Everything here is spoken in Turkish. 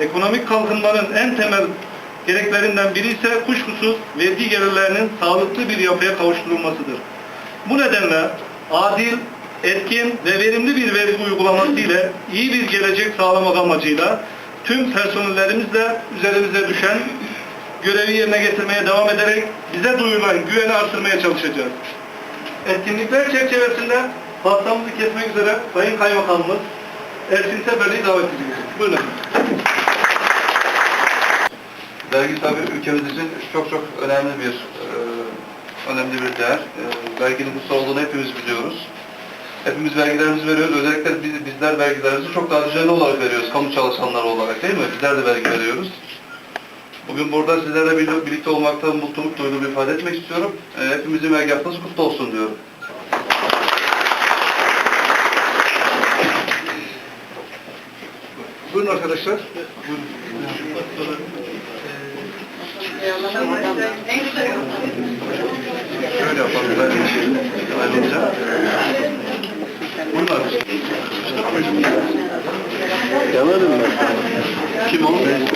Ekonomik kalkınmanın en temel gereklerinden biri ise kuşkusuz vergi gelirlerinin sağlıklı bir yapıya kavuşturulmasıdır. Bu nedenle adil, etkin ve verimli bir vergi uygulaması ile iyi bir gelecek sağlamak amacıyla tüm personellerimizle üzerimize düşen görevi yerine getirmeye devam ederek bize duyulan güveni artırmaya çalışacağız. Etkinlikler çerçevesinde pastamızı kesmek üzere Sayın Kaymakamımız Ersin Teberli'yi davet ediyoruz. Buyurun. Vergi tabii ülkemiz için çok çok önemli bir e, önemli bir değer. E, verginin kutsal olduğunu hepimiz biliyoruz. Hepimiz vergilerimizi veriyoruz. Özellikle biz, bizler vergilerimizi çok daha düzenli olarak veriyoruz. Kamu çalışanları olarak değil mi? Bizler de vergi veriyoruz. Bugün burada sizlerle bir- birlikte olmaktan mutluluk duyduğumu ifade etmek istiyorum. E, hepimizin vergi haftası kutlu olsun diyorum. Buyurun arkadaşlar. Şöyle yapalım. Ben ayrılacağım. Arkadaşlar. Yanarım ben. Kim o?